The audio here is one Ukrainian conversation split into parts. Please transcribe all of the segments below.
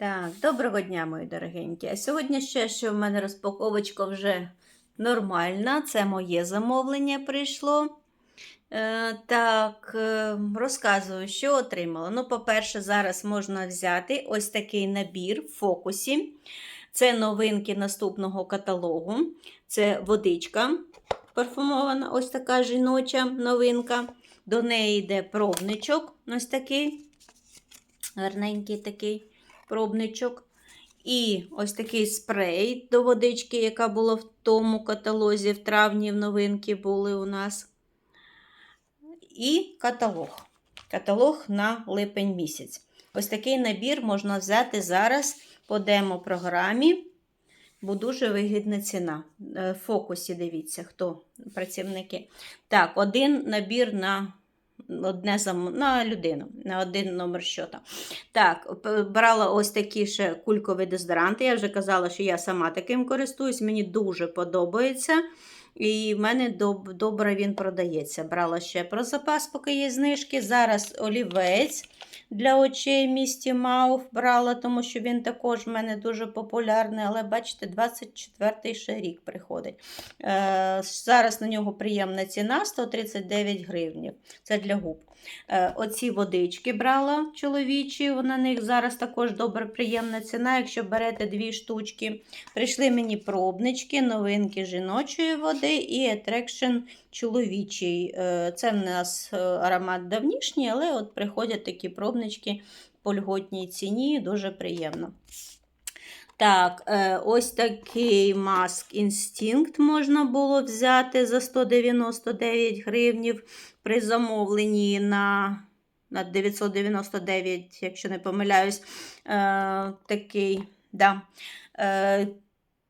Так, доброго дня, мої дорогенькі. А сьогодні ще що в мене розпаковочка вже нормальна. Це моє замовлення прийшло. Е, так, е, розказую, що отримала. Ну, по-перше, зараз можна взяти ось такий набір в фокусі. Це новинки наступного каталогу. Це водичка парфумована, ось така жіноча новинка. До неї йде пробничок, ось такий, гарненький такий пробничок. І ось такий спрей до водички, яка була в тому каталозі в травні в новинки були у нас. І каталог. Каталог на липень місяць. Ось такий набір можна взяти зараз по демо-програмі, бо дуже вигідна ціна. Е, В фокусі дивіться, хто працівники. Так, один набір на одне на людину, на один номер щота. Так, брала ось такі ще кулькові дезодоранти. Я вже казала, що я сама таким користуюсь, мені дуже подобається. І в мене доб- добре він продається. Брала ще про запас, поки є знижки. Зараз олівець для очей місті Мауф брала, тому що він також в мене дуже популярний. Але бачите, 24-й ще рік приходить. Е, зараз на нього приємна ціна 139 гривнів. Це для губ. Е, Оці водички брала чоловічі, на них зараз також добре приємна ціна, якщо берете дві штучки. Прийшли мені пробнички, новинки жіночої води і Attraction чоловічий. Е, Це в нас е, аромат давнішній, але от приходять такі пробнички по льготній ціні, дуже приємно. Так, е, ось такий маск інстинкт можна було взяти за 199 гривнів при замовленні на, на 999, якщо не помиляюсь, е, такий. Да. Е,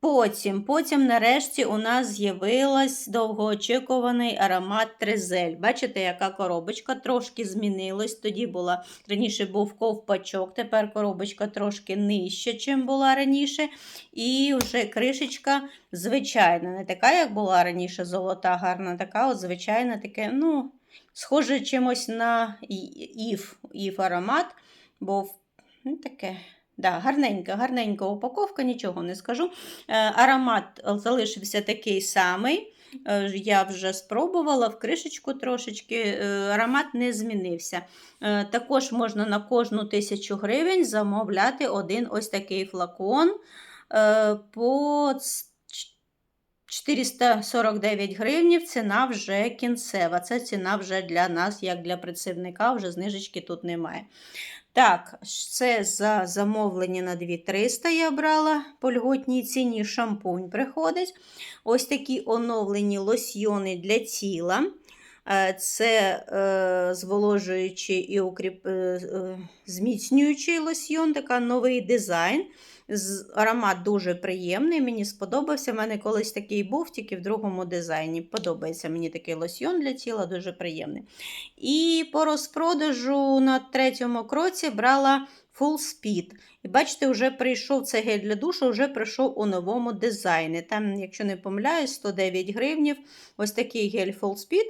Потім, потім, нарешті, у нас з'явилась довгоочікуваний аромат Трезель. Бачите, яка коробочка трошки змінилась. Тоді була раніше був ковпачок, тепер коробочка трошки нижча, чим була раніше. І вже кришечка звичайна, не така, як була раніше, золота, гарна, така, от звичайна, таке, ну, схоже чимось на І- Ів, Ів аромат, бо ну, таке. Да, гарненька, гарненька упаковка, нічого не скажу. Е, аромат залишився такий самий. Е, Я вже спробувала в кришечку трошечки, е, аромат не змінився. Також можна на кожну тисячу гривень замовляти один ось такий флакон по 449 гривнів. Ціна вже кінцева. Це ціна вже для нас, як для працівника, вже знижечки тут немає. Так, це за замовлення на 2300 я брала по льготній ціні шампунь приходить. Ось такі оновлені лосьйони для тіла. Е, Це е, зволожуючий і укріп... е, е, зміцнюючий лосьйон, така новий дизайн. Аромат дуже приємний, мені сподобався. У мене колись такий був, тільки в другому дизайні. Подобається мені такий лосьйон для тіла, дуже приємний. І по розпродажу на третьому кроці брала Full Speed. І бачите, вже прийшов цей гель для душу, вже прийшов у новому дизайні. Там, якщо не помиляюсь, 109 гривнів. Ось такий гель Full Speed.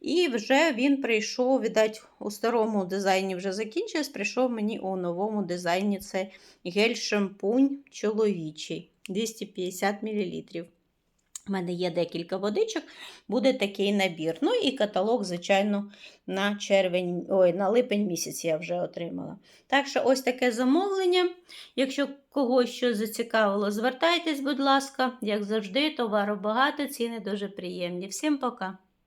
І вже він прийшов, видать, у старому дизайні вже закінчився, прийшов мені у новому дизайні це гель-шампунь чоловічий 250 мл. У мене є декілька водичок, буде такий набір. Ну і каталог, звичайно, на червень, ой, на липень місяць я вже отримала. Так що ось таке замовлення. Якщо когось щось зацікавило, звертайтесь, будь ласка, як завжди, товару багато, ціни дуже приємні. Всім пока!